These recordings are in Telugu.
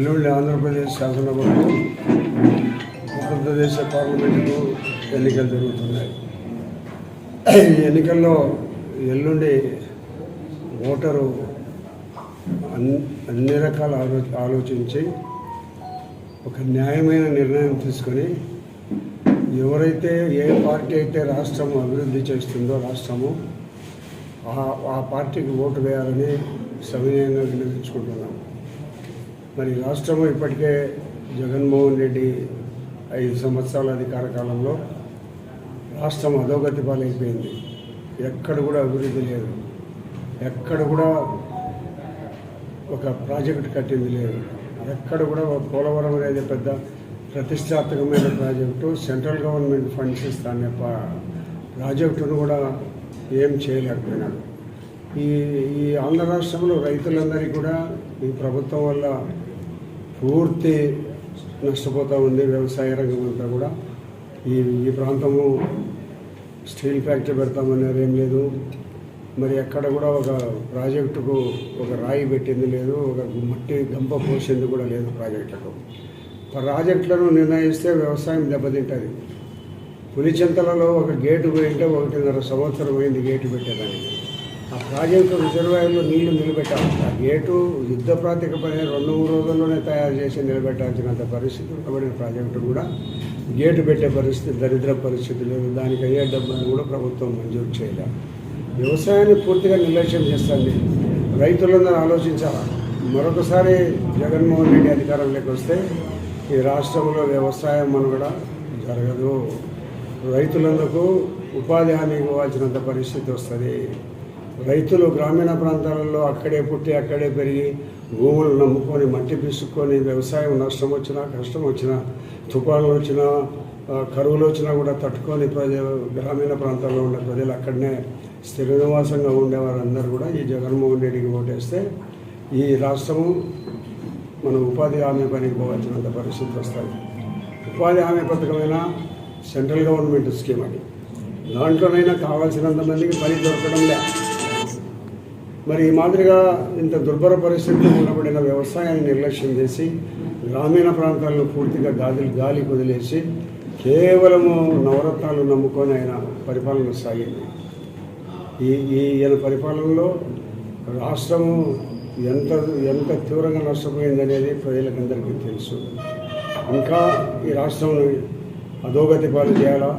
ఎల్లుండి ఆంధ్రప్రదేశ్ శాసనసభకు ఉత్తరప్రదేశ్ పార్లమెంటుకు ఎన్నికలు జరుగుతున్నాయి. ఈ ఎన్నికల్లో ఎల్లుండి ఓటరు అన్ని అన్ని రకాల ఆలో ఆలోచించి ఒక న్యాయమైన నిర్ణయం తీసుకొని ఎవరైతే ఏ పార్టీ అయితే రాష్ట్రం అభివృద్ధి చేస్తుందో రాష్ట్రము ఆ ఆ పార్టీకి ఓటు వేయాలని సవినయంగా వినియోగించుకుంటున్నాం మరి రాష్ట్రము ఇప్పటికే జగన్మోహన్ రెడ్డి ఐదు సంవత్సరాల అధికార కాలంలో రాష్ట్రం అధోగతి పాలైపోయింది. ఎక్కడ కూడా అభివృద్ధి లేదు. ఎక్కడ కూడా ఒక ప్రాజెక్ట్ కట్టింది లేదు. ఎక్కడ కూడా ఒక పోలవరం అనేది పెద్ద ప్రతిష్టాత్మకమైన ప్రాజెక్టు సెంట్రల్ గవర్నమెంట్ ఫండ్స్ ఇస్తానే ప్రాజెక్టును కూడా ఏం చేయలేకపోయినాడు ఈ ఈ ఆంధ్ర రాష్ట్రంలో రైతులందరికీ కూడా ఈ ప్రభుత్వం వల్ల పూర్తి నష్టపోతూ ఉంది వ్యవసాయ రంగం అంతా కూడా ఈ ఈ ప్రాంతము స్టీల్ ఫ్యాక్టరీ పెడతామన్నారు ఏం లేదు. మరి ఎక్కడ కూడా ఒక ప్రాజెక్టుకు ఒక రాయి పెట్టింది లేదు ఒక మట్టి గంప పోసింది కూడా లేదు ప్రాజెక్టులకు ప్రాజెక్టులను నిర్ణయిస్తే వ్యవసాయం దెబ్బతింటుంది. పులిచింతలలో ఒక గేటు పోయింటే ఒకటిన్నర సంవత్సరం అయింది గేటు పెట్టేదానికి. ఆ ప్రాజెక్టు రిజర్వాయర్లో నీళ్ళు నిలబెట్టాలి ఆ గేటు యుద్ధ ప్రాతిపదికన రెండు మూడు రోజుల్లోనే తయారు చేసి నిలబెట్టాల్సినంత పరిస్థితి ఉండబడిన ప్రాజెక్టు కూడా గేటు పెట్టే పరిస్థితి దరిద్ర పరిస్థితి లేదు. దానికి అయ్యే డబ్బులను కూడా ప్రభుత్వం మంజూరు చేయలేదు వ్యవసాయాన్ని పూర్తిగా నిర్లక్ష్యం చేస్తుంది. రైతులందరూ ఆలోచించాలా? మరొకసారి జగన్మోహన్ రెడ్డి అధికారంలోకి వస్తే ఈ రాష్ట్రంలో వ్యవసాయం మనుగడ జరగదు. రైతులందుకు ఉపాధి హామీ ఇవ్వాల్సినంత పరిస్థితి వస్తుంది. రైతులు గ్రామీణ ప్రాంతాలలో అక్కడే పుట్టి అక్కడే పెరిగి భూములు నమ్ముకొని మట్టి పిసుక్కొని వ్యవసాయం నష్టం వచ్చినా కష్టం వచ్చినా తుఫానులు వచ్చినా కరువులు వచ్చినా కూడా తట్టుకొని ప్రజ గ్రామీణ ప్రాంతాల్లో ఉండే ప్రజలు అక్కడనే స్థిర నివాసంగా ఉండేవారందరూ కూడా ఈ జగన్మోహన్ రెడ్డికి ఓటేస్తే ఈ రాష్ట్రము మన ఉపాధి హామీ పనికి పోవాల్సినంత పరిస్థితి వస్తుంది. ఉపాధి హామీ పథకమైన సెంట్రల్ గవర్నమెంట్ స్కీమ్ అది. దాంట్లోనైనా కావాల్సినంత మందికి పని దొరకడం లే. మరి ఈ మాదిరిగా ఇంత దుర్భర పరిస్థితుల్లో ఉండబడిన వ్యవసాయాన్ని నిర్లక్ష్యం చేసి గ్రామీణ ప్రాంతాలను పూర్తిగా గాలి గాలి వదిలేసి కేవలము నవరత్నాలు నమ్ముకొని ఆయన పరిపాలన సాగింది. ఈ ఈయన పరిపాలనలో రాష్ట్రము ఎంత ఎంత తీవ్రంగా నష్టపోయిందనేది ప్రజలకందరికీ తెలుసు. ఇంకా ఈ రాష్ట్రం అధోగతి పాలు చేయాలా?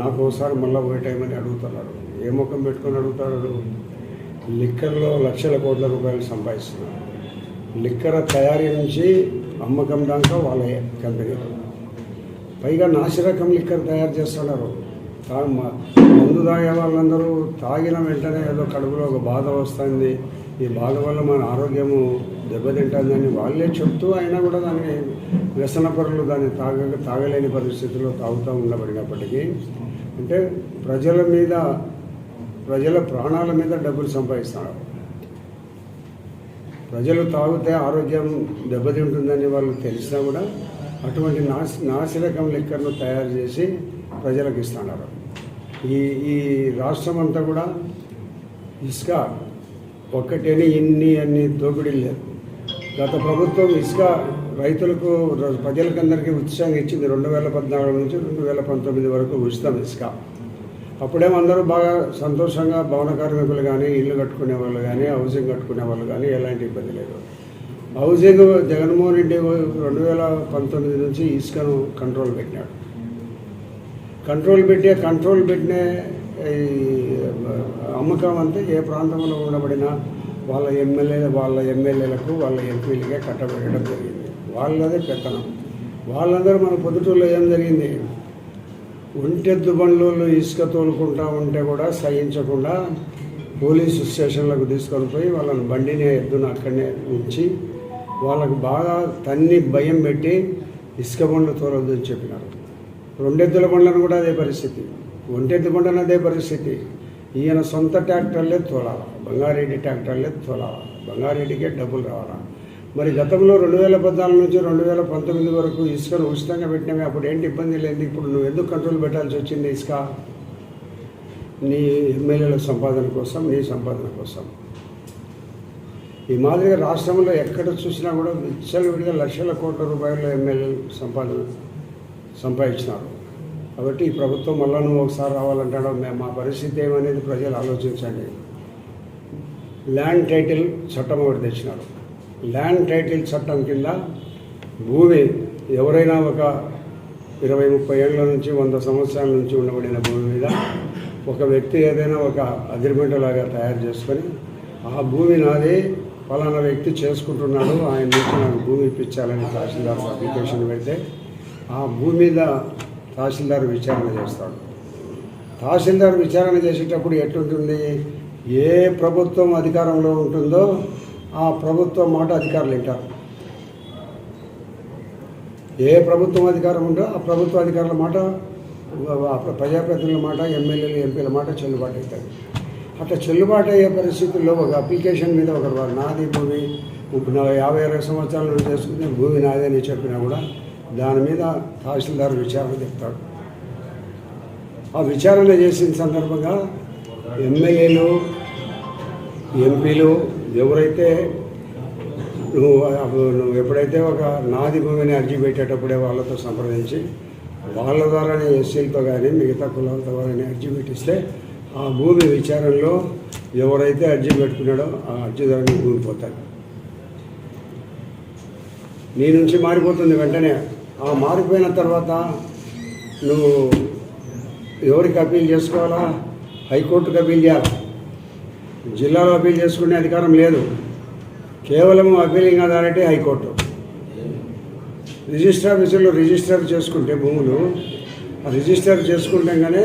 నాకు ఒకసారి మళ్ళీ అని అడుగుతున్నారు. ఏ ముఖం పెట్టుకొని అడుగుతారు? లిక్కర్లో లక్షల కోట్ల రూపాయలు సంపాదిస్తున్నారు. లిక్కర్ తయారీ నుంచి అమ్మకం దాకా వాళ్ళ కంపెనీ. పైగా నాసిరకం లిక్కర్ తయారు చేస్తున్నారు. తా- మందు తాగే వాళ్ళందరూ తాగిన వెంటనే ఏదో కడుపులో ఒక బాధ వస్తుంది. ఈ బాధ వల్ల మన ఆరోగ్యము దెబ్బతింటుందని వాళ్ళే చెప్తూ అయినా కూడా దాన్ని వ్యసన పరులు దాన్ని తాగ తాగలేని పరిస్థితిలో తాగుతూ ఉండబడినప్పటికీ అంటే ప్రజల మీద ప్రజల ప్రాణాల మీద డబ్బులు సంపాదిస్తున్నారు ప్రజలు తాగితే ఆరోగ్యం దెబ్బతింటుందని వాళ్ళు తెలిసినా కూడా అటువంటి నాసి నాసిరకం లిక్కర్ను తయారు చేసి ప్రజలకు ఇస్తున్నారు ఈ ఈ రాష్ట్రం అంతా కూడా ఇసుక ఒక్కటేని ఇన్ని అన్ని దోపిడీలు లేదు గత ప్రభుత్వం ఇసుక రైతులకు ప్రజలకందరికీ ఉచితంగా ఇచ్చింది రెండు వేల పద్నాలుగు నుంచి రెండు వేల పంతొమ్మిది వరకు ఉచితం ఇసుక. అప్పుడేమో అందరూ బాగా సంతోషంగా భవన కార్మికులు కానీ ఇల్లు కట్టుకునే వాళ్ళు కానీ హౌసింగ్ కట్టుకునే వాళ్ళు కానీ ఎలాంటి ఇబ్బంది లేదు. హౌసింగ్ జగన్మోహన్ రెడ్డి రెండు వేల పంతొమ్మిది నుంచి ఇసుకను కంట్రోల్ పెట్టినాడు. కంట్రోల్ పెట్టే కంట్రోల్ పెట్టిన ఈ అమ్మకం అంతా ఏ ప్రాంతంలో ఉండబడినా వాళ్ళ ఎమ్మెల్యే వాళ్ళ ఎమ్మెల్యేలకు వాళ్ళ ఎంపీలకే కట్టబెట్టడం జరిగింది. వాళ్ళదే పెత్తనం. వాళ్ళందరూ మన పొద్దుటూరులో ఏం జరిగింది? ఒంటెద్దు బండ్లు ఇసుక తోలుకుంటా ఉంటే కూడా సహించకుండా పోలీసు స్టేషన్లకు తీసుకొని పోయి వాళ్ళని బండిని ఎద్దున అక్కడనే ఉంచి వాళ్ళకు బాగా తన్ని భయం పెట్టి ఇసుక బండ్లు తోలొద్దని చెప్పినారు. రెండెద్దుల బండ్లను కూడా అదే పరిస్థితి. ఒంటెద్దు బండ్లను అదే పరిస్థితి. ఈయన సొంత ట్రాక్టర్లే తోలాలి. బంగారెడ్డి ట్రాక్టర్లే తోలాలి. బంగారెడ్డికే డబ్బులు రావాలా. మరి గతంలో రెండు వేల పద్నాలుగు నుంచి రెండు వేల పంతొమ్మిది వరకు ఇసుకను ఉచితంగా పెట్టినవి అప్పుడు ఏంటి ఇబ్బంది లేదు ఇప్పుడు నువ్వు ఎందుకు కంట్రోల్ పెట్టాల్సి వచ్చింది ఇసుక? నీ ఎమ్మెల్యేల సంపాదన కోసం నీ సంపాదన కోసం. ఈ మాదిరిగా రాష్ట్రంలో ఎక్కడ చూసినా కూడా విచ్చలవిడిగా లక్షల కోట్ల రూపాయలు ఎమ్మెల్యేలు సంపాదన సంపాదించినారు. కాబట్టి ఈ ప్రభుత్వం మళ్ళా నువ్వు ఒకసారి రావాలంటాడో. మా పరిస్థితి ఏమనేది ప్రజలు ఆలోచించండి. ల్యాండ్ టైటిల్ చట్టం ఒకటి తెచ్చినారు. ల్యాండ్ టైటిల్ చట్టం కింద భూమి ఎవరైనా ఒక ఇరవై ముప్పై ఏళ్ళ నుంచి వంద సంవత్సరాల నుంచి ఉండబడిన భూమి మీద ఒక వ్యక్తి ఏదైనా ఒక అగ్రిమెంట్ లాగా తయారు చేసుకొని ఆ భూమి నాది ఫలానా వ్యక్తి చేసుకుంటున్నాడు ఆయన నుంచి నాకు భూమి ఇప్పించాలని తహసీల్దార్ అప్లికేషన్ పెడితే ఆ భూమి మీద తహసీల్దార్ విచారణ చేస్తాడు. తహసీల్దార్ విచారణ చేసేటప్పుడు ఎట్లుంటుంది? ఏ ప్రభుత్వం అధికారంలో ఉంటుందో ఆ ప్రభుత్వం మాట అధికారులు వింటారు. ఏ ప్రభుత్వం అధికారం ఉందో ఆ ప్రభుత్వ అధికారుల మాట ప్రజాప్రతినిధుల మాట ఎమ్మెల్యేలు ఎంపీల మాట చెల్లుబాటు అవుతుంది అట్లా చెల్లుబాటు అయ్యే పరిస్థితుల్లో ఒక అప్లికేషన్ మీద ఒక నాది భూమి యాభై అరవై సంవత్సరాల నుంచి చేసుకుంటే భూమి నాదే అని చెప్పినా కూడా దాని మీద తహసీల్దారు విచారణ చెప్తాడు. ఆ విచారణ చేసిన సందర్భంగా ఎమ్మెల్యేలు ఎంపీలు ఎవరైతే నువ్వు నువ్వు ఎప్పుడైతే ఒక నాది భూమిని అర్జీ పెట్టేటప్పుడే వాళ్ళతో సంప్రదించి వాళ్ళ ద్వారానే ఎస్సీలతో కానీ మిగతా కులాల ద్వారానే అర్జీ పెట్టిస్తే ఆ భూమి విచారణలో ఎవరైతే అర్జీ పెట్టుకున్నాడో ఆ అర్జీదారుని భూమి పోతాడు నీ నుంచి మారిపోతుంది వెంటనే. ఆ మారిపోయిన తర్వాత నువ్వు ఎవరికి అప్పీల్ చేసుకోవాలా? హైకోర్టుకు అప్పీల్ చేయాలి? జిల్లాలో అప్పీల్ చేసుకునే అధికారం లేదు. కేవలం appealing authority high court. Register ఆఫీసులో రిజిస్టర్ చేసుకుంటే భూములు ఆ రిజిస్టర్ చేసుకుంటాగానే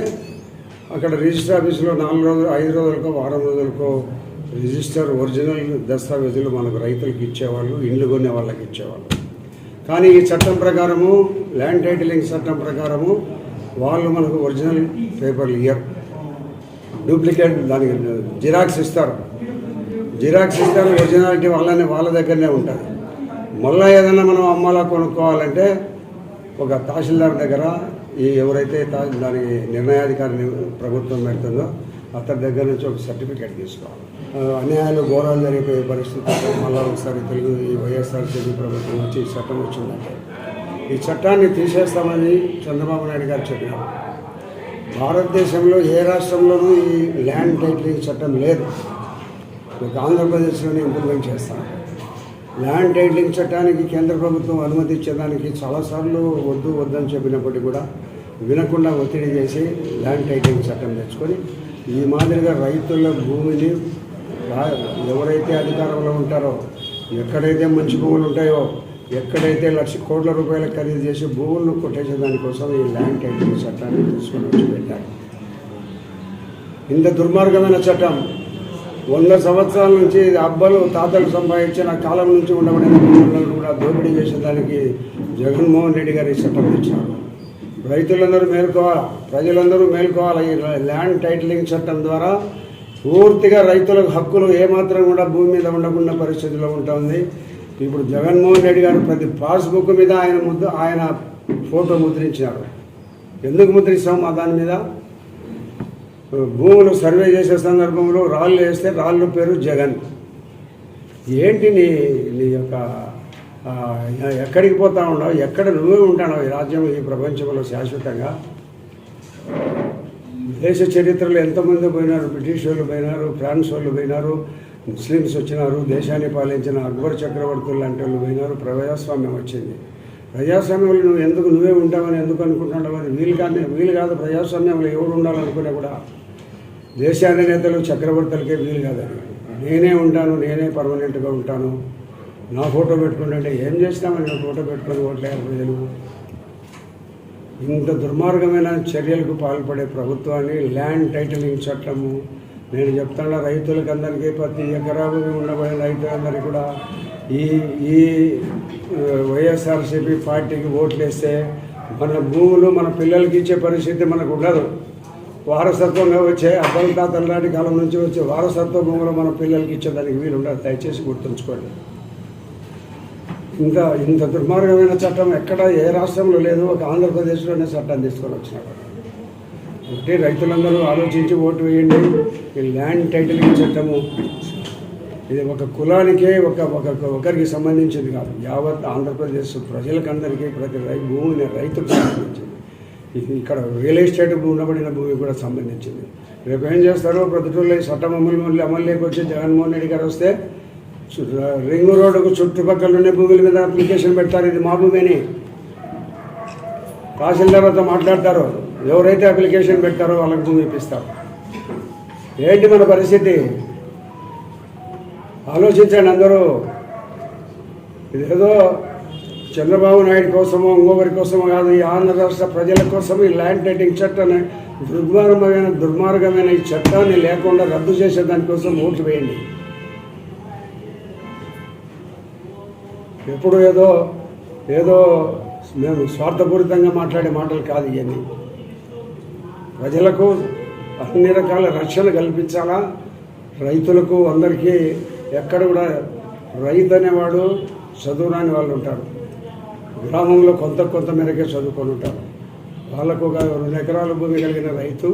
అక్కడ రిజిస్టర్ ఆఫీసులో నాలుగు రోజులు ఐదు రోజులకో వారం రోజులకో రిజిస్టర్ ఒరిజినల్ దస్తావేజులు మనకు రైతులకు ఇచ్చేవాళ్ళు ఇండ్లు కొనే వాళ్ళకి ఇచ్చేవాళ్ళు. కానీ ఈ చట్టం ప్రకారము ల్యాండ్ టైటిలింగ్ చట్టం ప్రకారము వాళ్ళు మనకు ఒరిజినల్ పేపర్లు ఇయ్యరు. డూప్లికేట్ దానికి జిరాక్స్ ఇస్తారు. జిరాక్స్ ఇస్తారు ఒరిజినాలిటీ వాళ్ళని వాళ్ళ దగ్గరనే ఉంటుంది మళ్ళీ ఏదైనా మనం అమ్మాలా కొనుక్కోవాలంటే ఒక తహసీల్దార్ దగ్గర ఈ ఎవరైతే దానికి నిర్ణయాధికారిని ప్రభుత్వం పెడుతుందో అతని దగ్గర నుంచి ఒక సర్టిఫికేట్ తీసుకోవాలి. అన్యాయాలు ఘోరాలు జరిగిపోయే పరిస్థితుల్లో మళ్ళీ ఒకసారి తెలుగు ఈ వైఎస్ఆర్సీపీ ప్రభుత్వం వచ్చి ఈ చట్టం వచ్చిందంటే. ఈ చట్టాన్ని తీసేస్తామని చంద్రబాబు నాయుడు గారు చెప్పినారు. భారతదేశంలో ఏ రాష్ట్రంలోనూ ఈ ల్యాండ్ టైటిలింగ్ చట్టం లేదు. మీకు ఆంధ్రప్రదేశ్లోనే ఇంప్లిమెంట్ చేస్తాను ల్యాండ్ టైటిలింగ్ చట్టానికి కేంద్ర ప్రభుత్వం అనుమతి ఇచ్చేదానికి చాలాసార్లు వద్దు వద్దని చెప్పినప్పటికీ కూడా వినకుండా ఒత్తిడి చేసి ల్యాండ్ టైటిలింగ్ చట్టం తెచ్చుకొని ఈ మాదిరిగా రైతుల భూమిని రా- ఎవరైతే అధికారంలో ఉంటారో ఎక్కడైతే మంచి భూములు ఉంటాయో ఎక్కడైతే లక్ష కోట్ల రూపాయలు ఖరీదు చేసి భూములను కొట్టేసే దానికోసం ఈ ల్యాండ్ టైటిలింగ్ చట్టాన్ని తీసుకొని వచ్చి పెట్టారు. ఇంత దుర్మార్గమైన చట్టం వంద సంవత్సరాల నుంచి అబ్బలు తాతలు సంపాదించిన కాలం నుంచి ఉండబడిన భూములను కూడా దోపిడీ చేసేదానికి జగన్మోహన్ రెడ్డి గారు ఈ చట్టం తెచ్చారు రైతులందరూ మేల్కోవాలి ప్రజలందరూ మేల్కోవాలి ఈ ల్యాండ్ టైటిలింగ్ చట్టం ద్వారా. పూర్తిగా రైతులకు హక్కులు ఏమాత్రం కూడా భూమి మీద ఉండకుండా పరిస్థితిలో ఉంటుంది. ఇప్పుడు జగన్మోహన్ రెడ్డి గారు ప్రతి పాస్బుక్ మీద ఆయన ముద్దు ఆయన ఫోటో ముద్రించారు. ఎందుకు ముద్రిస్తాం మా దాని మీద? భూములు సర్వే చేసే సందర్భంలో రాళ్ళు వేస్తే రాళ్ళు పేరు జగన్. ఏంటి నీ నీ యొక్క ఎక్కడికి పోతా ఉండవు ఎక్కడ నువ్వే ఉంటావు ఈ రాజ్యం ఈ ప్రపంచంలో శాశ్వతంగా? దేశ చరిత్రలో ఎంతమంది పోయినారు? బ్రిటిష్ వాళ్ళు పోయినారు ఫ్రాన్స్ వాళ్ళు పోయినారు ముస్లిమ్స్ వచ్చినారు దేశాన్ని పాలించిన అక్బర్ చక్రవర్తులు లాంటి వాళ్ళు పోయినారు ప్రజాస్వామ్యం వచ్చింది. ప్రజాస్వామ్యంలో నువ్వు ఎందుకు నువ్వే ఉంటావని ఎందుకు అనుకుంటున్నావు అది వీలు కానీ వీలు కాదు ప్రజాస్వామ్యంలో ఎవరు ఉండాలనుకునే కూడా దేశాధినేతలు చక్రవర్తులకే వీలు కాదని. నేనే ఉంటాను నేనే పర్మనెంట్గా ఉంటాను. నా ఫోటో పెట్టుకుంటే ఏం చేసినామని నా ఫోటో పెట్టుకుని ఓట్లేరు ప్రజలు ఇంత దుర్మార్గమైన చర్యలకు పాల్పడే ప్రభుత్వాన్ని ల్యాండ్ టైటిలింగ్ చట్టము నేను చెప్తాను రైతులకు అందరికీ ప్రతి ఎకరా భూమి ఉండబడిన రైతులందరికీ కూడా. ఈ ఈ వైఎస్ఆర్సీపీ పార్టీకి ఓట్లు వేస్తే మన భూములు మన పిల్లలకి ఇచ్చే పరిస్థితి మనకు ఉండదు. వారసత్వంగా వచ్చే అబ్బల తాతల నాటి కాలం నుంచి వచ్చే వారసత్వ భూములు మన పిల్లలకి ఇచ్చేదానికి వీలు ఉండదు. దయచేసి గుర్తుంచుకోండి. ఇంత ఇంత దుర్మార్గమైన చట్టం ఎక్కడ ఏ రాష్ట్రంలో లేదు ఒక ఆంధ్రప్రదేశ్లోనే చట్టం తీసుకొని వచ్చినారు అంటే రైతులందరూ ఆలోచించి ఓటు వేయండి. ఈ ల్యాండ్ టైటిలింగ్ చట్టము. ఇది ఒక కులానికే ఒక ఒక ఒకరికి సంబంధించింది కాదు. యావత్ ఆంధ్రప్రదేశ్ ప్రజలకందరికీ ప్రతి రై భూమిని రైతుకు సంబంధించింది. ఇది ఇక్కడ రియల్ ఎస్టేట్ ఉండబడిన భూమి కూడా సంబంధించింది. రేపు ఏం చేస్తారో ప్రతిటూళ్ళ చట్టం అమలు మళ్ళీ అమలులోకి వచ్చి జగన్మోహన్ రెడ్డి గారు వస్తే చు- రింగ్ రోడ్డుకు చుట్టుపక్కల ఉన్న భూముల మీద అప్లికేషన్ పెడతారు. ఇది మా భూమిని. తహసీల్దార్తో మాట్లాడతారు. ఎవరైతే అప్లికేషన్ పెట్టారో వాళ్ళకి భూమి ఇప్పిస్తారు ఏంటి మన పరిస్థితి? ఆలోచించండి అందరూ. ఇదేదో చంద్రబాబు నాయుడు కోసమో ఇంకొకరి కోసమో కాదు ఈ ఆంధ్ర రాష్ట్ర ప్రజల కోసం ఈ ల్యాండ్ టైటింగ్ చట్టాన్ని దుర్మార్గమైన దుర్మార్గమైన ఈ చట్టాన్ని లేకుండా రద్దు చేసే దానికోసం ఓట్లు వేయండి. ఎప్పుడు ఏదో ఏదో మేము స్వార్థపూరితంగా మాట్లాడే మాటలు కాదు ఇవన్నీ. ప్రజలకు అన్ని రకాల రక్షణ కల్పించాలా? రైతులకు అందరికీ ఎక్కడ కూడా రైతు అనేవాడు చదువురాని వాళ్ళు ఉంటారు. గ్రామంలో కొంత కొంత మేరకే చదువుకొని ఉంటారు. వాళ్ళకు ఒక రెండు ఎకరాల భూమి కలిగిన రైతు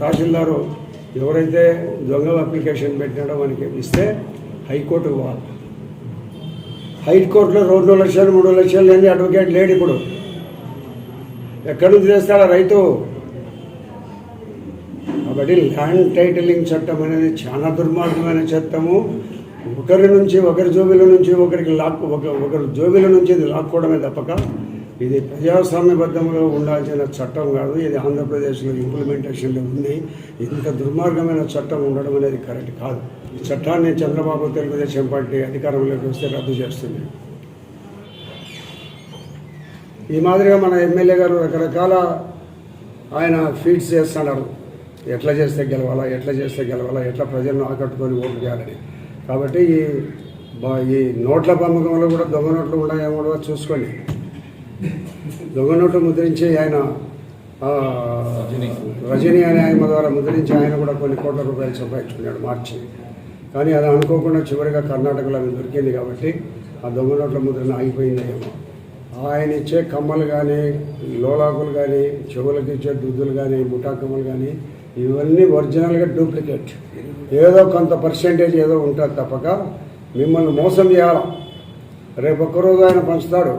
తహసీల్దారు ఎవరైతే దొంగ అప్లికేషన్ పెట్టినాడో మనకి ఇస్తే హైకోర్టుకు పోవాలి. హైకోర్టులో రెండు లక్షలు మూడు లక్షలు లేని అడ్వకేట్ లేడు ఇప్పుడు. ఎక్కడి నుంచి తెస్తాడా రైతు? కాబట్టి ల్యాండ్ టైటిలింగ్ చట్టం అనేది చాలా దుర్మార్గమైన చట్టము. ఒకరి నుంచి ఒకరి జోబిల నుంచి ఒకరికి లాక్కు ఒక ఒకరి జోబిల నుంచి ఇది లాక్కోవడమే తప్పక. ఇది ప్రజాస్వామ్యబద్ధంగా ఉండాల్సిన చట్టం కాదు. ఇది ఆంధ్రప్రదేశ్లో ఇంప్లిమెంటేషన్లో ఉంది. ఇంత దుర్మార్గమైన చట్టం ఉండడం అనేది కరెక్ట్ కాదు. ఈ చట్టాన్ని చంద్రబాబు తెలుగుదేశం పార్టీ అధికారంలోకి వస్తే రద్దు చేస్తుంది. ఈ మాదిరిగా మన ఎమ్మెల్యే గారు రకరకాల ఆయన ఫీడ్స్ చేస్తున్నారు ఎట్లా చేస్తే గెలవాలా ఎట్లా చేస్తే గెలవాలా ఎట్లా ప్రజలను ఆకట్టుకొని ఓట్లు చేయాలని కాబట్టి ఈ ఈ నోట్ల పంపకంలో కూడా దొంగ నోట్లు ఉన్నాయేమో కూడా చూసుకోండి. దొంగ నోట్లు ముద్రించి ఆయన రజనీ. అనే ఆయన ద్వారా ముద్రించి ఆయన కూడా కొన్ని కోట్ల రూపాయలు సంపాదించుకున్నాడు మార్చి. కానీ అది అనుకోకుండా చివరిగా కర్ణాటకలో దొరికింది కాబట్టి ఆ దొంగ నోట్ల ముద్రను ఆగిపోయిందేమో. ఆయన ఇచ్చే కమ్మలు కానీ లోలాకులు కానీ చెవులకు ఇచ్చే దుద్దులు కానీ ముఠా కమ్మలు కానీ ఇవన్నీ ఒరిజినల్గా డూప్లికేట్. ఏదో కొంత పర్సెంటేజ్ ఏదో ఉంటుంది తప్పక. మిమ్మల్ని మోసం చేయాలి? రేపు ఒక్కరోజు ఆయన పంచుతాడు.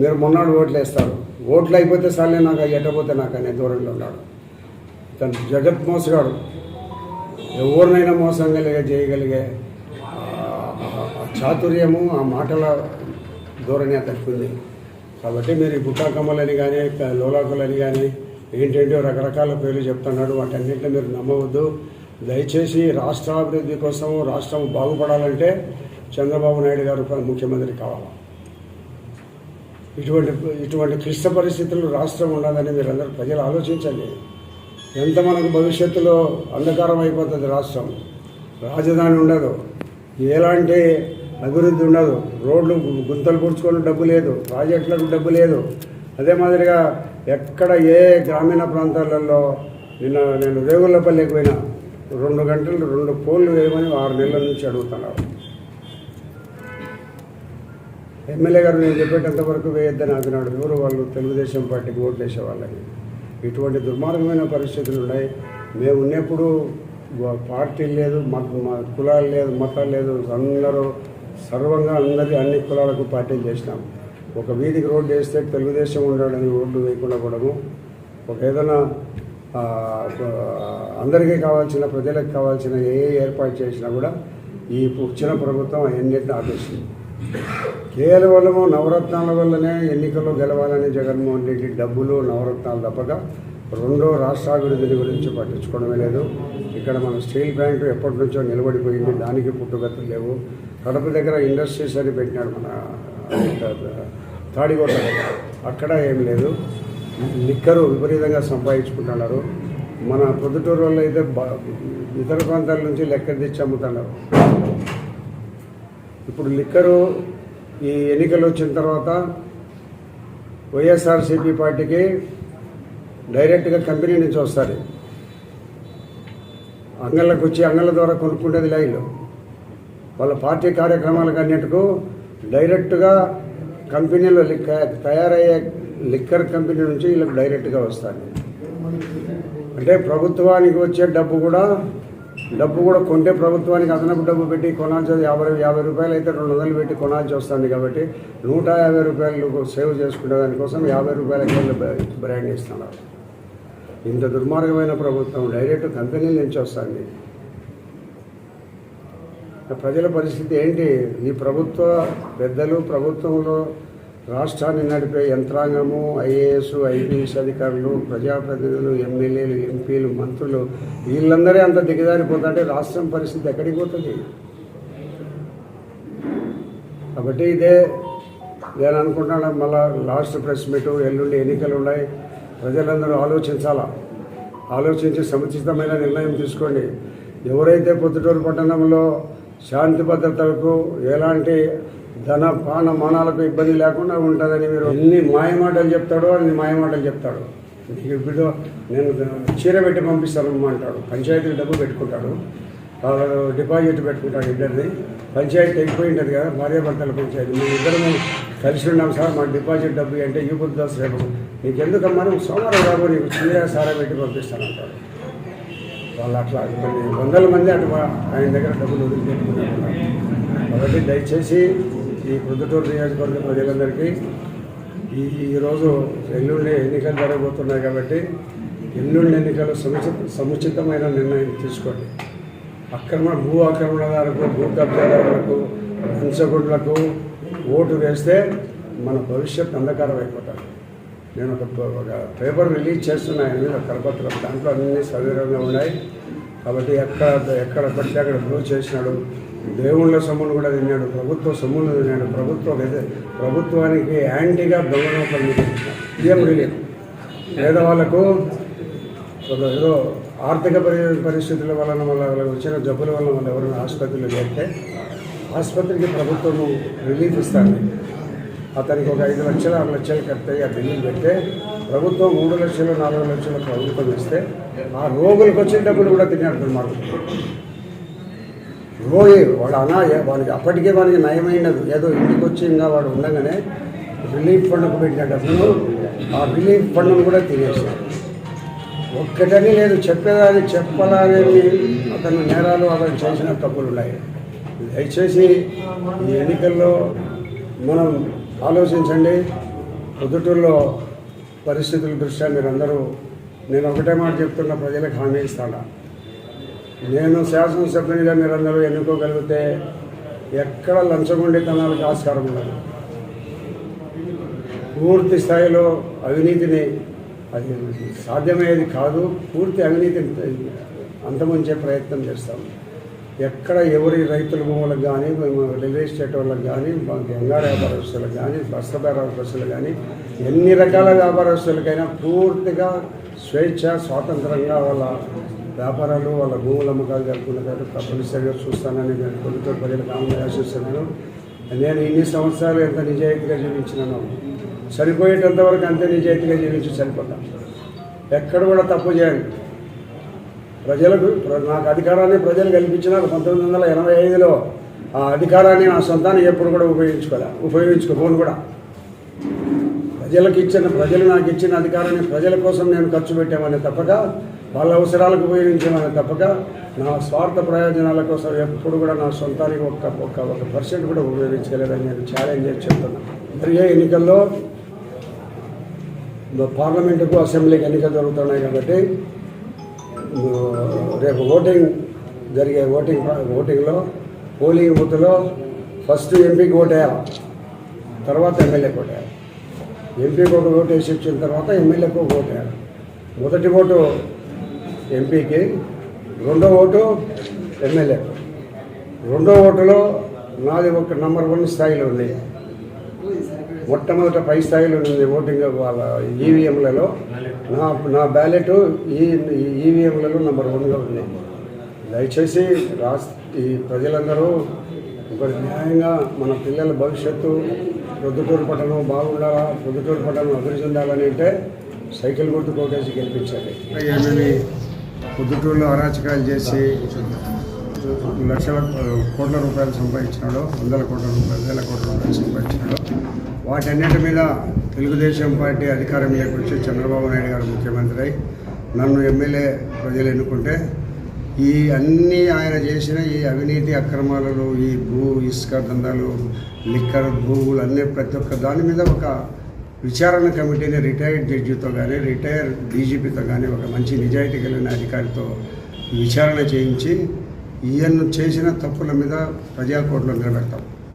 మీరు మొన్నాడు ఓట్లు వేస్తారు. ఓట్లు అయిపోతే సార్లే నాకు ఎట్టపోతే నాకు అనే దూరంలో ఉన్నాడు. తను జగత్ మోసగాడు ఎవరినైనా మోసం కలిగే చేయగలిగే చాతుర్యము ఆ మాటల ధోరణి అతనికి ఉంది. కాబట్టి మీరు ఈ బుట్టాకమ్మలని కానీ లోలాకులని కానీ ఏంటంటే రకరకాల పేర్లు చెప్తున్నాడు. వాటన్నింటినీ మీరు నమ్మవద్దు. దయచేసి రాష్ట్రాభివృద్ధి కోసం రాష్ట్రం బాగుపడాలంటే చంద్రబాబు నాయుడు గారు ముఖ్యమంత్రి కావాలి? ఇటువంటి ఇటువంటి క్లిష్ట పరిస్థితులు రాష్ట్రం ఉండాలని మీరందరూ ప్రజలు ఆలోచించండి. ఎంత మనకు భవిష్యత్తులో అంధకారం అయిపోతుంది రాష్ట్రం? రాజధాని ఉండదు. ఎలాంటి అభివృద్ధి ఉండదు. రోడ్లు గుంతలు పూడ్చుకోవడం డబ్బు లేదు ప్రాజెక్టులకు డబ్బు లేదు. అదే మాదిరిగా ఎక్కడ ఏ గ్రామీణ ప్రాంతాలలో నిన్న నేను రేగులపల్లికి పోయినా రెండు గంటలు రెండు పోల్లు వేయమని ఆరు నెలల నుంచి అడుగుతున్నారు. ఎమ్మెల్యే గారు నేను చెప్పేటంత వరకు వేయొద్దని ఆగినాడు ఎవరు వాళ్ళు? తెలుగుదేశం పార్టీకి ఓట్లు వేసే వాళ్ళని. ఇటువంటి దుర్మార్గమైన పరిస్థితులు ఉన్నాయి. మేము ఉన్నప్పుడు పార్టీలు పార్టీ లేదు మాకు మా కులాలు లేదు మతాలు లేదు. అందరూ సర్వంగా అందరి అన్ని కులాలకు పార్టీలు చేసినాం. ఒక వీధికి రోడ్డు వేస్తే తెలుగుదేశం ఉండాలని రోడ్డు వేయకుండా కూడాము ఒక ఏదైనా అందరికీ కావాల్సిన ప్రజలకు కావాల్సిన ఏ ఏర్పాటు చేసినా కూడా ఈ వచ్చిన ప్రభుత్వం అన్నింటిని ఆపేసింది. కేవలము నవరత్నాల వల్లనే ఎన్నికల్లో గెలవాలని జగన్మోహన్ రెడ్డి డబ్బులు నవరత్నాలు తప్పక రెండో రాష్ట్రాభివృద్ధిని గురించి పట్టించుకోవడమే లేదు. ఇక్కడ మన స్టీల్ ప్లాంట్ ఎప్పటి నుంచో నిలబడిపోయింది. దానికి పుట్టుగతులు లేవు. కడప దగ్గర ఇండస్ట్రీస్ అని పెట్టినాడు మన తాడిగోట అక్కడ ఏం లేదు. లిక్కరు విపరీతంగా సంపాదించుకుంటున్నారు. మన పొద్దుటూరు వాళ్ళు అయితే ఇతర ప్రాంతాల నుంచి లెక్క తెచ్చి అమ్ముతున్నారు. ఇప్పుడు లిక్కరు ఈ ఎన్నికలు వచ్చిన తర్వాత వైఎస్ఆర్సీపీ పార్టీకి డైరెక్ట్గా కంపెనీ నుంచి వస్తుంది. అంగళ్ళకు వచ్చి అంగళ్ళ ద్వారా కొనుక్కుంటేది లైన్లో. వాళ్ళ పార్టీ కార్యక్రమాలకు అన్నిటికు డైరెక్ట్గా కంపెనీలో లిక్క తయారయ్యే లిక్కర్ కంపెనీ నుంచి వీళ్ళకి డైరెక్ట్గా వస్తుంది. అంటే ప్రభుత్వానికి వచ్చే డబ్బు కూడా డబ్బు కూడా కొంటే ప్రభుత్వానికి అదనపు డబ్బు పెట్టి కొనాల్సి యాభై యాభై రూపాయలు అయితే రెండు వందలు పెట్టి కొనాల్సి వస్తుంది కాబట్టి నూట యాభై రూపాయలు సేవ్ చేసుకునే దానికోసం యాభై రూపాయలకి బ్రాండ్ ఇస్తున్నారు. ఇంత దుర్మార్గమైన ప్రభుత్వం డైరెక్ట్ కంపెనీల నుంచి వస్తుంది. ప్రజల పరిస్థితి ఏంటి? ఈ ప్రభుత్వ పెద్దలు ప్రభుత్వంలో రాష్ట్రాన్ని నడిపే యంత్రాంగము ఐఏఎస్ ఐపీఎస్ అధికారులు ప్రజాప్రతినిధులు ఎమ్మెల్యేలు ఎంపీలు మంత్రులు వీళ్ళందరే అంత దిగజారిపోతుంటే రాష్ట్రం పరిస్థితి ఎక్కడికి పోతుంది? కాబట్టి ఇదే నేను అనుకుంటున్నాను. మళ్ళీ లాస్ట్ ప్రెస్ మీట్ ఎల్లుండి ఎన్నికలు ఉన్నాయి. ప్రజలందరూ ఆలోచించాలా? ఆలోచించి సముచితమైన నిర్ణయం తీసుకోండి. ఎవరైతే పొద్దుటూరు పట్టణంలో శాంతి భద్రతలకు ఎలాంటి ధన పాన మానాలకు ఇబ్బంది లేకుండా ఉంటుందని మీరు ఎన్ని మాయమాటలు చెప్తాడో అన్ని మాయమాటలు చెప్తాడు. నీకు ఇప్పుడు నేను చీర పెట్టి పంపిస్తాను అంటాడు. పంచాయతీ డబ్బు పెట్టుకుంటాడు. వాళ్ళు డిపాజిట్ పెట్టుకుంటాడు ఇద్దరిని. పంచాయతీ అయిపోయి ఉంటుంది కదా భార్యాభర్తల పంచాయతీ. మేము ఇద్దరము కలిసి ఉన్నాం సార్ మా డిపాజిట్ డబ్బు అంటే ఈ బుద్ధ రేపు. నీకు ఎందుకమ్మా సోమవారం రాబో నీకు చీర సారా పెట్టి పంపిస్తానంటాడు. వాళ్ళు అట్లా కొన్ని వందల మంది అటు ఆయన దగ్గర డబ్బులు వదిలిపెట్టుకున్నారు కాబట్టి దయచేసి ఈ ప్రొద్దుటూరు నియోజకవర్గ ప్రజలందరికీ ఈ ఈరోజు ఎల్లుండి ఎన్నికలు జరగబోతున్నాయి కాబట్టి ఎల్లుండి ఎన్నికలు సముచిత సముచితమైన నిర్ణయం తీసుకోండి. అక్రమ భూ ఆక్రమణదారులకు భూ కబ్జాదారులకు హింసకుడులకు ఓటు వేస్తే మన భవిష్యత్ అంధకారం అయిపోతుంది నేను ఒక ఒక పేపర్ రిలీజ్ చేస్తున్నాను మీద కరపత్రం. దాంట్లో అన్నీ సవివరంగా ఉన్నాయి. కాబట్టి ఎక్కడ ఎక్కడ పడితే అక్కడ ప్రూవ్ చేసినాడు. దేవుళ్ళ సొమ్మును కూడా తిన్నాడు. ప్రభుత్వ సొమ్మును తిన్నాడు. ప్రభుత్వ అయితే ప్రభుత్వానికి యాంటీగా దొంగ ఏం రిలీఫ్ పేదవాళ్ళకు వాళ్ళకు ఏదో ఆర్థిక పరి పరిస్థితుల వలన వల్ల వాళ్ళకి వచ్చిన జబ్బుల వలన వాళ్ళు ఎవరైనా ఆసుపత్రిలో చేస్తే ఆసుపత్రికి ప్రభుత్వము రిలీఫ్ ఇస్తాను. అతనికి ఒక ఐదు లక్షలు ఆరు లక్షలు కట్టాయి ఆ బిల్లులు పెడితే ప్రభుత్వం మూడు లక్షలు నాలుగు లక్షలు ప్రభుత్వం ఇస్తే ఆ రోగులకు వచ్చిన డబ్బులు కూడా తినేడుతుంది మాకు. రోగి వాడు అనా వాడికి అప్పటికే వాడికి నయమైనది. ఏదో ఇంటికి వచ్చి ఇంకా వాడు ఉండగానే రిలీఫ్ ఫండ్కు పెట్టిన డబ్బులు ఆ రిలీఫ్ ఫండ్ను కూడా తినేస్తారు ఒక్కటని లేదు చెప్పేదాన్ని చెప్పాలనేది అతను నేరాలు అతను చేసిన తప్పులు ఉన్నాయి. దయచేసి ఈ ఎన్నికల్లో మనం ఆలోచించండి. పొద్దుటూరులో పరిస్థితుల దృష్ట్యా మీరందరూ నేను ఒకటే మాట చెప్తున్న ప్రజలకు హామీ ఇస్తాను నేను శాసనసభ్యునిగా మీరందరూ ఎన్నుకోగలిగితే ఎక్కడ లంచగొండితనాలకు ఆస్కారం ఉండదు. పూర్తి స్థాయిలో అవినీతిని అది సాధ్యమయ్యేది కాదు పూర్తి అవినీతిని అంతముంచే ప్రయత్నం చేస్తాము ఎక్కడ ఎవరి రైతుల భూములకు కానీ రియల్ ఎస్టేట్ వాళ్ళకి కానీ గంగారు వ్యాపారస్తులకు కానీ వస్త్ర వ్యాపారస్తులు కానీ ఎన్ని రకాల వ్యాపారస్తులకైనా పూర్తిగా స్వేచ్ఛ స్వాతంత్రంగా వాళ్ళ వ్యాపారాలు వాళ్ళ భూముల అమ్మకాలు జరుపుకున్నారు తప్పనిసరిగా చూస్తానని నేను ప్రభుత్వ ప్రజలకు ఆమె ఆశిస్తున్నాను నేను ఇన్ని సంవత్సరాలు ఎంత నిజాయితీగా జీవించినాను సరిపోయేటంత వరకు అంతే నిజాయితీగా జీవించి సరిపోతాను ఎక్కడ కూడా తప్పు చేయండి ప్రజలకు ప్ర- నాకు అధికారాన్ని ప్రజలు కల్పించినారు పంతొమ్మిది వందల ఎనభై ఐదులో ఆ అధికారాన్ని నా సొంతానికి ఎప్పుడు కూడా ఉపయోగించుకోలే ఉపయోగించుకోను కూడా. ప్రజలకు ఇచ్చిన ప్రజలు నాకు ఇచ్చిన అధికారాన్ని ప్రజల కోసం నేను ఖర్చు పెట్టామని తప్పక వాళ్ళ అవసరాలకు ఉపయోగించామని తప్పక నా స్వార్థ ప్రయోజనాల కోసం ఎప్పుడు కూడా నా సొంతానికి ఒక్క ఒక్క ఒక పర్సెంట్ కూడా ఉపయోగించలేదని నేను ఛాలెంజ్ చేసి చెప్తున్నాను ఏ ఎన్నికల్లో? పార్లమెంటుకు అసెంబ్లీకి ఎన్నికలు జరుగుతున్నాయి కాబట్టి రేపు ఓటింగ్ జరిగే ఓటింగ్ ఓటింగ్లో పోలింగ్ బూత్లో ఫస్ట్ ఎంపీకి ఓటేయాలి. తర్వాత ఎమ్మెల్యేకి ఓటేయాలి. ఎంపీకి ఒక ఓటు వేసి ఇచ్చిన తర్వాత ఎమ్మెల్యేకి ఒక ఓటేయాలి మొదటి ఓటు ఎంపీకి రెండో ఓటు ఎమ్మెల్యేకు. రెండో ఓటులో నాది ఒక నంబర్ వన్ స్థాయిలో ఉంది మొట్టమొదట పై స్థాయిలో ఉంది ఓటింగ్ వాళ్ళ ఈవీఎంలలో నా నా బ్యాలెట్ ఈ ఈవీఎంలలో నెంబర్ వన్గా ఉంది. దయచేసి రాష్ట్ర ఈ ప్రజలందరూ ఒకటి న్యాయంగా మన పిల్లల భవిష్యత్తు ప్రొద్దుటూరు పట్టణం బాగుండాలా ప్రొద్దుటూరు పట్టణం అభివృద్ధి ఉండాలని అంటే సైకిల్ గుర్తు కోటేసి గెలిపించాలి. ఏమేమి పొద్దుటూరులో అరాచకాలు చేసి లక్షల కోట్ల రూపాయలు సంపాదించినాడో వందల కోట్ల రూపాయలు వేల కోట్ల రూపాయలు సంపాదించినాడో. వాటన్నిటి మీద తెలుగుదేశం పార్టీ అధికారం లేకొచ్చి చంద్రబాబు నాయుడు గారు ముఖ్యమంత్రి అయి నన్ను ఎమ్మెల్యే ప్రజలు ఎన్నుకుంటే ఈ అన్ని ఆయన చేసిన ఈ అవినీతి అక్రమాలలో ఈ భూ ఇసుక దందాలు లిక్కర్ భూములు అన్నీ ప్రతి ఒక్క దాని మీద ఒక విచారణ కమిటీని రిటైర్డ్ జడ్జితో కానీ రిటైర్ డీజీపీతో కానీ ఒక మంచి నిజాయితీ కలిగిన అధికారితో విచారణ చేయించి ఈయన్ను చేసిన తప్పుల మీద ప్రజాకోర్టులో నిలబెడతాం.